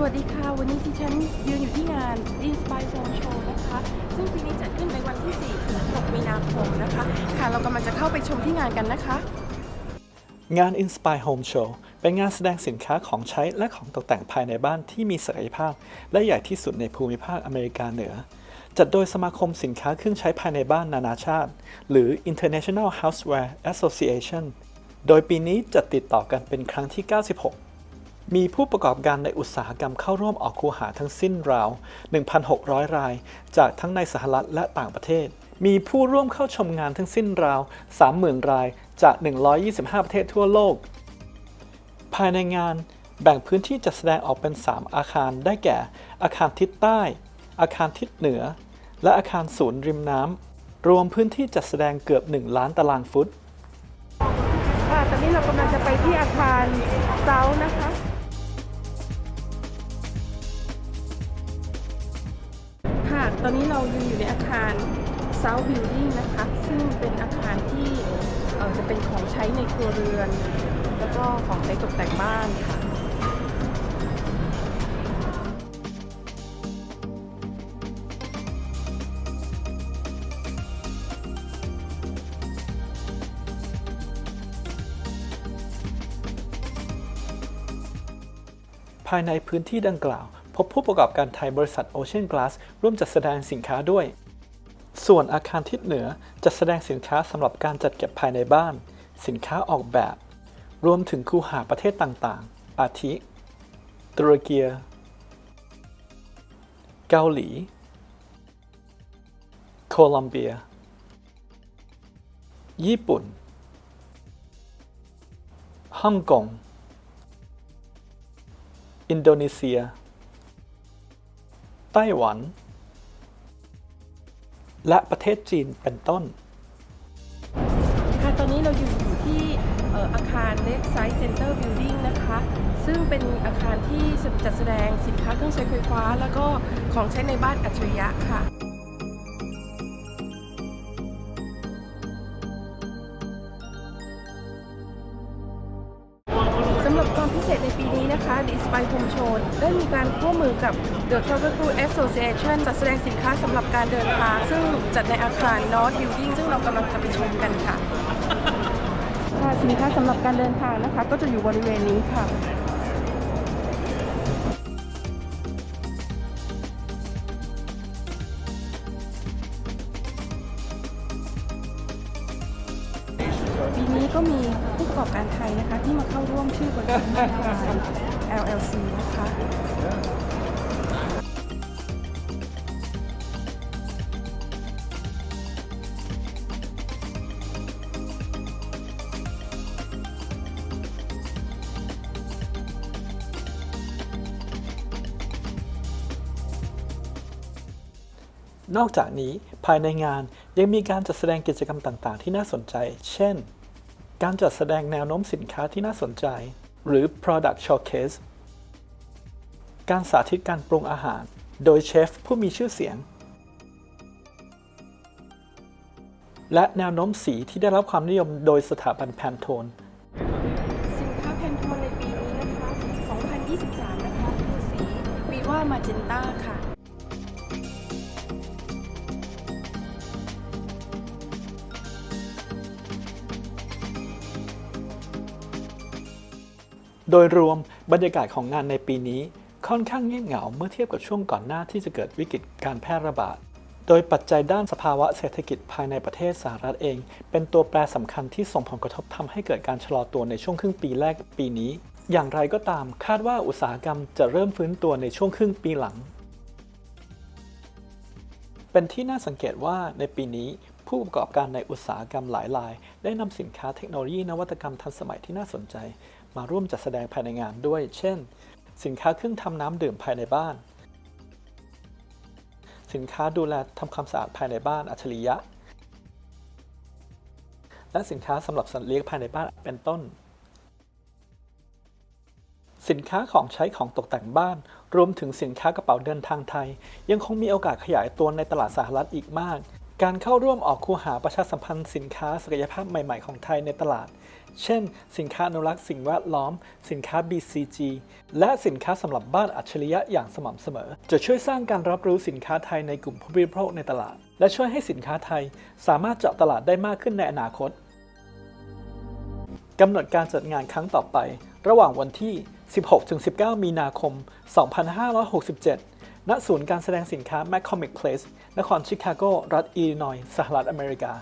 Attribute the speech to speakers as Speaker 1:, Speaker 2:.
Speaker 1: สวัสดีค่ะ วันนี้ที่ฉันยืนอยู่ที่งาน Inspire Home Show นะคะ ซึ่งปีนี้จัดขึ้นในวันที่ 4 ถึง 6 มีนาคมนะคะ ค่ะ เรากำลังจะเข้าไปชมที่งานกันนะคะ
Speaker 2: งาน Inspire Home Show เป็นงานแสดงสินค้าของใช้และของตกแต่งภายในบ้านที่มีศักยภาพ และใหญ่ที่สุดในภูมิภาคอเมริกาเหนือ จัดโดยสมาคมสินค้าเครื่องใช้ภายในบ้านนานาชาติ หรือ International Houseware Association โดยปีนี้จัดติดต่อกันเป็นครั้งที่ 96 มีผู้ประกอบการในอุตสาหกรรมเข้าร่วมออกคูหาทั้งสิ้นราว 1,600 ราย จากทั้งในสหรัฐและต่างประเทศ มีผู้ร่วมเข้าชมงานทั้งสิ้นราว 30,000 ราย จาก 125 ประเทศทั่วโลก ภายในงานแบ่งพื้นที่จัดแสดงออกเป็น 3 อาคารได้แก่ อาคารทิศใต้ อาคารทิศเหนือ และอาคารศูนย์ริมน้ำรวมพื้นที่จัดแสดงเกือบ 1 ล้านตารางฟุต
Speaker 1: ค่ะ ตอนนี้เรากำลังจะไปที่อาคารเซานะคะ ตอนนี้เรายืนอยู่ในอาคาร South Building นะคะ ซึ่งเป็นอาคารที่จะเป็นของใช้ในครัวเรือน แล้วก็ของใช้ตกแต่งบ้านค่ะ
Speaker 2: ภายในพื้นที่ดังกล่าว พบผู้ประกอบการไทยบริษัท Ocean Glass ร่วมจัดแสดงสินค้าด้วย ส่วนอาคารทิศเหนือจัดแสดงสินค้าสำหรับการจัดเก็บภายในบ้าน สินค้าออกแบบ รวมถึงคูหาประเทศต่างๆ อาทิ ตุรกีเกาหลี โคลอมเบีย ญี่ปุ่น ฮ่องกง อินโดนีเซีย ต้หวัน และประเทศจีนเป็นต้น
Speaker 1: ค่ะตอนนี้เราอยู่ที่เอ่ออาคาร Lakeside Center Building นะคะ ซึ่งเป็นอาคารที่จัดแสดงสินค้าเครื่องใช้ไฟฟ้า แล้วก็ของใช้ในบ้านอัจฉริยะค่ะ นะคะ The Inspire Home Show ได้มีการร่วมมือกับ The Travel Crew Association จัดแสดงสินค้าสำหรับการเดินทาง ซึ่งจัดในอาคาร North Building ซึ่งเรากำลังจะไปชมกันค่ะค่ะสินค้าสำหรับการเดินทางนะคะ ก็จะอยู่บริเวณนี้ค่ะปีนี้ก็มีผู้ประกอบการไทยนะคะ ที่มาเข้าร่วมชื่อบริษัทไทย LLC นะคะ
Speaker 2: นอกจากนี้ภายในงานยังมีการจัดแสดงกิจกรรมต่าง ๆ ที่น่าสนใจ เช่น การจัดแสดงแนวโน้มสินค้าที่น่าสนใจ หรือ product showcase การสาธิตการปรุงอาหาร โดยเชฟผู้มีชื่อเสียง และแนวโน้มสีที่ได้รับความนิยมโดยสถาบันแพนโทน
Speaker 1: สินค้าแพนโทนในปีนี้นะคะ 2023 นะคะคือสีวีว่ามาเจนต้าค่ะ
Speaker 2: โดยรวมบรรยากาศของงานในปีนี้ค่อนข้างเงียบเหงาเมื่อเทียบกับช่วงก่อนหน้าที่จะเกิดวิกฤตการแพร่ระบาด โดยปัจจัยด้านสภาวะเศรษฐกิจภายในประเทศสหรัฐเอง เป็นตัวแปรสำคัญที่ส่งผลกระทบทำให้เกิดการชะลอตัวในช่วงครึ่งปีแรกปีนี้ อย่างไรก็ตามคาดว่าอุตสาหกรรมจะเริ่มฟื้นตัวในช่วงครึ่งปีหลัง เป็นที่น่าสังเกตว่าในปีนี้ผู้ประกอบการในอุตสาหกรรมหลายราย ได้นำสินค้าเทคโนโลยีนวัตกรรมทันสมัยที่น่าสนใจ มาร่วมจัดแสดงภายในงานด้วย เช่น สินค้าเครื่องทำน้ำดื่มภายในบ้าน สินค้าดูแลทำความสะอาดภายในบ้านอัจฉริยะ และสินค้าสำหรับสัตว์เลี้ยงภายในบ้านเป็นต้น สินค้าของใช้ของตกแต่งบ้าน รวมถึงสินค้ากระเป๋าเดินทางไทย ยังคงมีโอกาสขยายตัวในตลาดสหรัฐอีกมากการเข้าร่วมออกคูหาประชาสัมพันธ์สินค้าศักยภาพใหม่ ๆ ของไทยในตลาด เช่น สินค้าอนุรักษ์สิ่งแวดล้อม สินค้า BCG และสินค้าสำหรับบ้านอัจฉริยะอย่างสม่ำเสมอ จะช่วยสร้างการรับรู้สินค้าไทยในกลุ่มผู้บริโภคในตลาด และช่วยให้สินค้าไทยสามารถเจาะตลาดได้มากขึ้นในอนาคตกำหนดการจัดงานครั้งต่อไป ระหว่างวันที่ 16-19 มีนาคม 2567 ณ ศูนย์การแสดงสินค้า McCormick Place นครชิคาโก รัฐอิลลินอยส์ สหรัฐอเมริกา